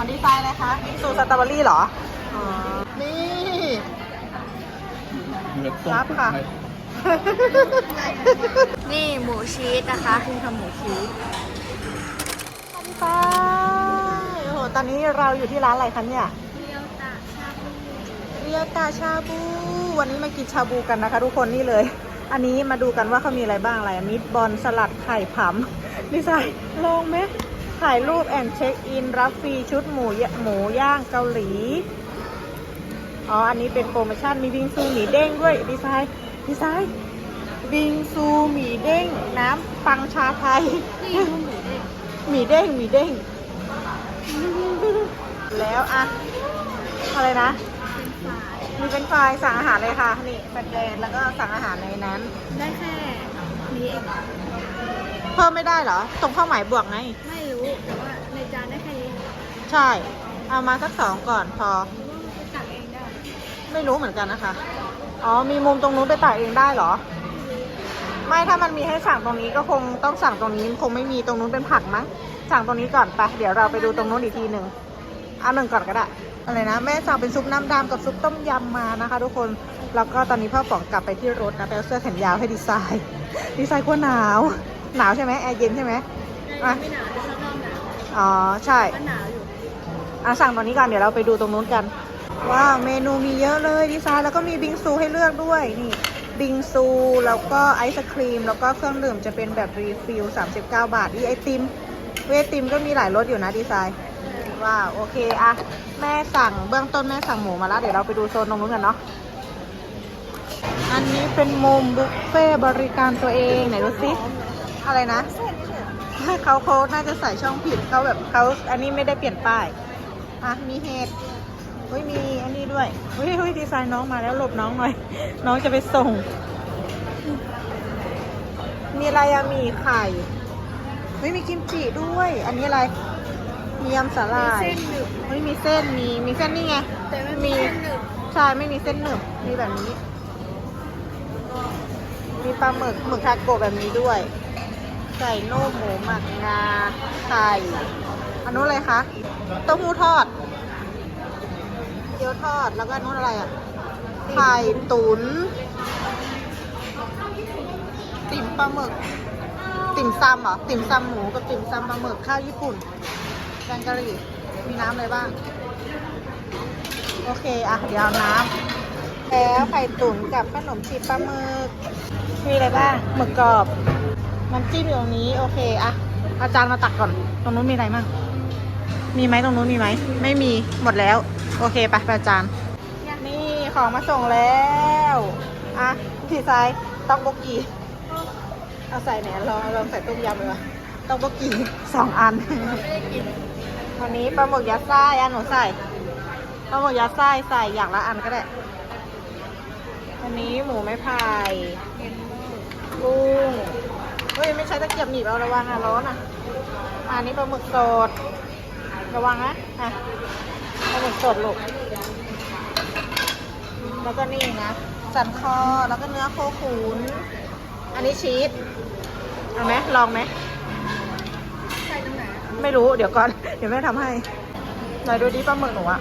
มันดีไซน์อะไรคะบิงซูสตรอเบอรี่เหรอ อ๋อ นี่เหมือนต้มรับค่ะไทยนี่หมูชีสนะคะคุณทำหมูชีสไปโอ้โห ตอนนี้เราอยู่ที่ร้านอะไรคะเนี่ย เรียวตะชาบู เรียวตาชาบู วันนี้มากินชาบูกันนะคะ ทุกคนนี่เลย อันนี้มาดูกันว่าเขามีอะไรบ้างอะไร มิตบอลสลัดไข่ผำดีไซน์ลองไหม ถ่ายรูปแอนเช็คอิน รับฟรีชุดหมูยหมูย่างเกาหลี อ๋อ อันนี้เป็นโปรโมชั่นมีบิงซูหมีเด้งด้วย ดีไซน์ ดีไซน์บิงซูหมีเด้ง น้ำปังชาไทยนี่ดูหมูเด้งหมีเด้ง หมีเด้ง แล้วอะอะไรนะเป็นฝายมีเป็นไฟล์สั่งอาหารเลยค่ะ นี่สแกนแล้วก็สั่งอาหารในนั้น ได้แค่นี้เองเพิ่มไม่ได้เหรอ ตรงเข้าหมายบวกไง ไม่รู้ แต่ว่าในจานได้แค่นี้ใช่ เอามาสักสองก่อนพอหรือว่ามันไปตักเองได้ไม่รู้เหมือนกันนะคะ อ๋อ มีมุมตรงนู้นไปตักเองได้เหรอ ไม่ ถ้ามันมีให้สั่งตรงนี้ก็คงต้องสั่งตรงนี้ คงไม่มีตรงนู้นเป็นผักมั้ง สั่งตรงนี้ก่อนไป เดี๋ยวเราไปดูตรงนู้นอีกทีหนึ่งเอาหนึ่งก่อนก็ได้ อะไรนะ แม่สั่งเป็นซุปน้ำดำกับซุปต้มยำมานะคะ ทุกคน แล้วก็ตอนนี้พ่อป๋องกลับไปที่รถนะไปเอาเสื้อแขนยาวให้ดีไซน์ ดีไซน์กลัวหนาว หนาวใช่ไหมแอร์เย็นใช่ไหม อะ ไม่หนาวแต่ข้างนอกหนาว อ๋อ ใช่ ก็หนาวอยู่อะสั่งตรงนี้ก่อนเดี๋ยวเราไปดูตรงนู้นกัน ว้าวเมนูมีเยอะเลยดีไซน์แล้วก็มีบิงซูให้เลือกด้วยนี่บิงซูแล้วก็ไอศครีม แล้วก็เครื่องดื่มจะเป็นแบบรีฟิล39 บาทนี่ไอติม เวติมก็มีหลายรสอยู่นะดีไซน์ว้าวโอเคอะแม่สั่งเบื้องต้นแม่สั่งหมูมาแล้วเดี๋ยวเราไปดูโซนตรงนู้นกันเนาะอันนี้เป็นมุมบุฟเฟ่บริการตัวเองไหนดูสิอะไรนะ เขาเขาน่าจะใส่ช่องผิดเขาแบบเขาอันนี้ไม่ได้เปลี่ยนป้าย อะ มีเห็ดเฮ้ยมีอันนี้ด้วยเฮ้ยเฮ้ยดีไซน์น้องมาแล้วหลบน้องหน่อย น้องจะไปส่ง มีอะไรอะมีไข่เฮ้ยมีกิมจิด้วย อันนี้อะไร มียำสาหร่ายเส้นหนึบเฮ้ยมีเส้น มี มีเส้นนี่ไง แต่ไม่มีเส้นหนึบใช่ ไม่มีเส้นหนึบมีแบบนี้ มีปลาหมึก หมึกทาโกะแบบนี้ด้วย ไก่นุ่มหมูหมักงาไข่อันนู้นอะไรคะเต้าหู้ทอดเกี๊ยวทอดแล้วก็อันนู้นอะไรอะไข่ตุนติ่มปลาหมึก ติ่มซำเหรอติ่มซำหมูกับติ่มซำปลาหมึกข้าวญี่ปุ่นแกงกะหรี่มีน้ำอะไรบ้าง โอเค อะ เดี๋ยวน้ำแล้วไข่ตุ๋นกับขนมจีบปลาหมึก มีอะไรบ้างหมึกกรอบ น้ำจิ้มอยู่ตรงนี้ โอเคอะอาจารย์มาตักก่อน ตรงนู้นมีอะไรบ้างมีไหมตรงนู้นมีไหม ไม่มีหมดแล้ว โอเคไปไปอาจารย์ นี่ของมาส่งแล้วอะพี่ชายต้องโบกีเอาใส่ไหนลองลองใส่ต้มยำเลยวะต้องโบกีสองอันวันนี้ปลาหมึกยัดไส้อันหนูใส่ปลาหมึกยัดไส้ใส่อย่างละอันก็ได้อันนี้หมูไม่พายกุ้ง ฮ้ยไม่ใช้ตะเกียบหนีบเอาระวังอะร้อนอะอันนี้ปลาหมึกสดระวังนะอะปลาหมึกสดลูกแล้วก็นี่นะสันคอแล้วก็เนื้อโคขุนอันนี้ชีสเอาไหมลองไหมใส่ตรงไหนไม่รู้เดี๋ยวก่อน เดี๋ยวแม่ทำให้หน่อยดูดิปลาหมึกหนูอะ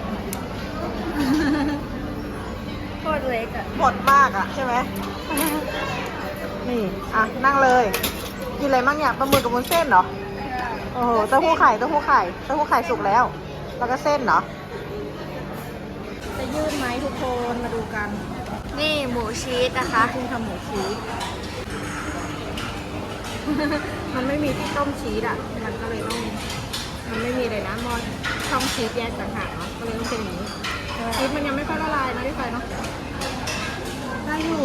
โคตรเล็กอะหมดมากอะใช่ไหมนี่ อะ นั่งเลย กินอะไรบ้างเนี่ยปลาหมึกกับวุ้นเส้นเหรอ โอ้โห เต้าหู้ไข่ เต้าหู้ไข่ เต้าหู้ไข่สุกแล้ว แล้วก็เส้นเหรอ จะยืดไหมทุกคนมาดูกัน นี่หมูชีสนะคะกุ้งทำหมูชีส มันไม่มีที่ต้มชีสอะ มันก็เลยต้อง มันไม่มีเลยนะหมอช่องชีสแยกต่างหากเนาะก็เลยต้องเป็นอย่างนี้ ชีสมันยังไม่ค่อยละลายนะพี่ไฟเนาะ ได้อยู่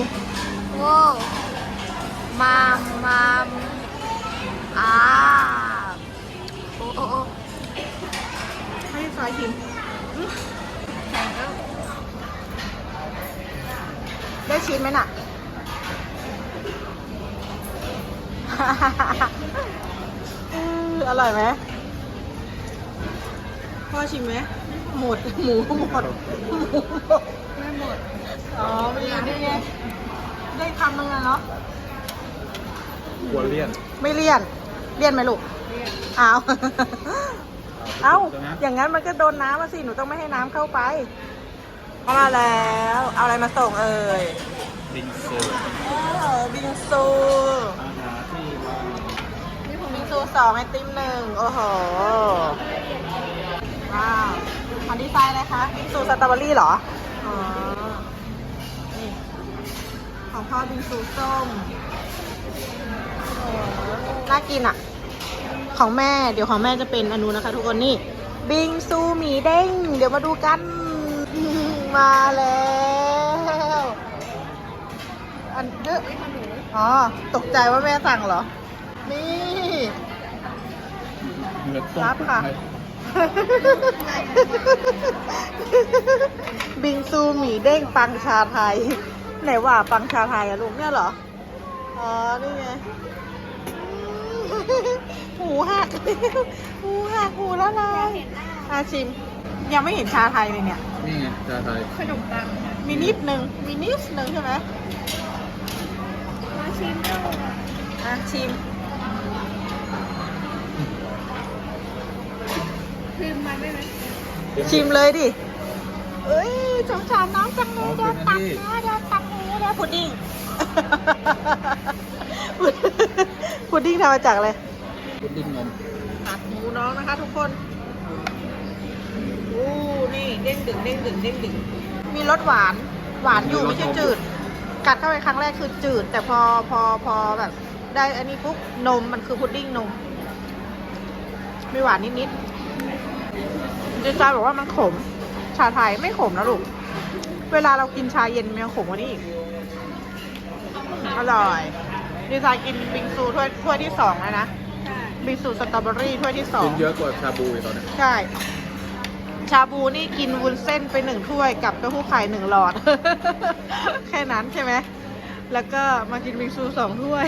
โว้วมามมาม อ่าโอ้โอ้โอ้ให้พี่ไฟชิมแข็งแล้วได้ชีสไหมน่ะ อืออร่อยไหมพ่อชิมไหมหมด หมูหมดหมูหมด ไม่หมด อ๋อไม่ได้ได้ไงได้คำนึงอะเนาะ กลัวเลี่ยน ไม่เลี่ยน เลี่ยนไหมลูกเรียกอ้าวเอาไปเอ้าใช่ไหมอย่างนั้นมันก็โดนน้ำมาสิ หนูต้องไม่ให้น้ำเข้าไปเข้ามาแล้ว เอาอะไรมาส่งเอ่ย บิงซูเออบิงซูอาหารที่วางบิงซูสองไอติมหนึ่งโอ้โห ว้าวอันดีไซน์อะไรคะ บิงซูสตรอเบอรี่เหรอ อ๋อ นี่ ของพ่อบิงซูส้มโอ้โห น่ากินอะ ของแม่เดี๋ยวของแม่จะเป็นอนูนะคะ ทุกคนนี่ บิงซูหมีเด้ง เดี๋ยวมาดูกัน มาแล้วอันเยอะอ๋อ ตกใจว่าแม่สั่งเหรอ นี่รับค่ะ บิงซูหมีเด้งปังชาไทย ไหนว่าปังชาไทยอะลูกเนี่ยเหรอ อ๋อ นี่ไง หูหักหูหักหูละลายอาชิม ยังไม่เห็นชาไทยเลยเนี่ย นี่ไงชาไทยขนมปังมีนิดนึงมีนิดนึงใช่ไหมมาชิมดูอะชิมคือมันได้ไหมชิมเลยดิเอ้ยสงสารน้องจังเลยเดี๋ยวตักนะเดี๋ยวตักหมูเดี๋ยวพุดดิ้ง พุดดิ้งทำมาจากอะไร พุดดิ้งนมตักหมูน้องนะคะทุกคนอู้นี่เด้งดึงเด้งดึงเด้งดึงมีรสหวาน หวานอยู่ไม่ใช่จืด กัดเข้าไปครั้งแรกคือจืด แต่พอพอพอแบบ ได้อันนี้ปุ๊บนมมันคือพุดดิ้งนม มีหวานนิดๆดีไซน์บอกว่ามันขม ชาไทยไม่ขมนะลูก เวลาเรากินชาเย็นมันยังขมกว่านี้อีก อร่อย ดีไซน์กินบิงซูถ้วยถ้วยที่สองแล้วนะใช่บิงซูสตรอเบอรี่ถ้วยที่สอกิงนเยอะกว่าชาบูอีกตอนเนี้ยใช่ ชาบูนี่กินวุ้นเส้นไปหนึ่งถ้วยกับเต้าหู้ไข่หนึ่งหลอด แค่นั้นใช่ไหมแล้วก็มากินบิงซูสองถ้วย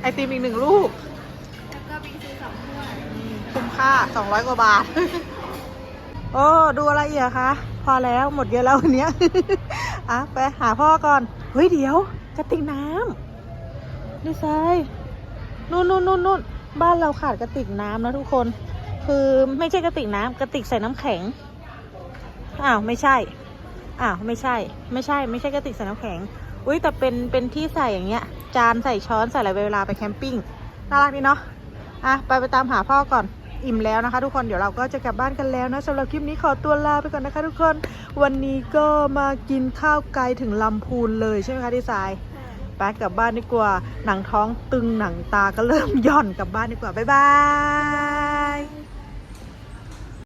ไอติมอีกหนึ่งลูก แล้วก็บิงซูสองถ้วยคุ้มค่าสองร้อยกว่าบาท โอ้ดูอะไรอีกอะคะ พอแล้วหมดเยอะแล้ววันเนี้ยอะไปหาพ่อก่อน เฮ้ยเดี๋ยวกระติกน้ำ ดีไซน์นู่นนู่นนู่นนู่นบ้านเราขาดกระติกน้ำนะทุกคน คือไม่ใช่กระติกน้ำกระติกใส่น้ำแข็ง อ้าวไม่ใช่ อ้าวไม่ใช่ ไม่ใช่ ไม่ใช่กระติกใส่น้ำแข็ง อุ้ยแต่เป็นเป็นที่ใส่อย่างเงี้ย จานใส่ช้อนใส่อะไรเวลาไปแคมปิ้งน่ารักดีเนาะอะไปไปตามหาพ่อก่อนอิ่มแล้วนะคะทุกคนเดี๋ยวเราก็จะกลับบ้านกันแล้วนะสำหรับคลิปนี้ขอตัวลาไปก่อนนะคะทุกคน วันนี้ก็มากินข้าวไกลถึงลำพูนเลยใช่ไหมคะดีไซน์ ไปกลับบ้านดีกว่า หนังท้องตึงหนังตาก็เริ่มหย่อนกลับบ้านดีกว่า บ๊ายบาย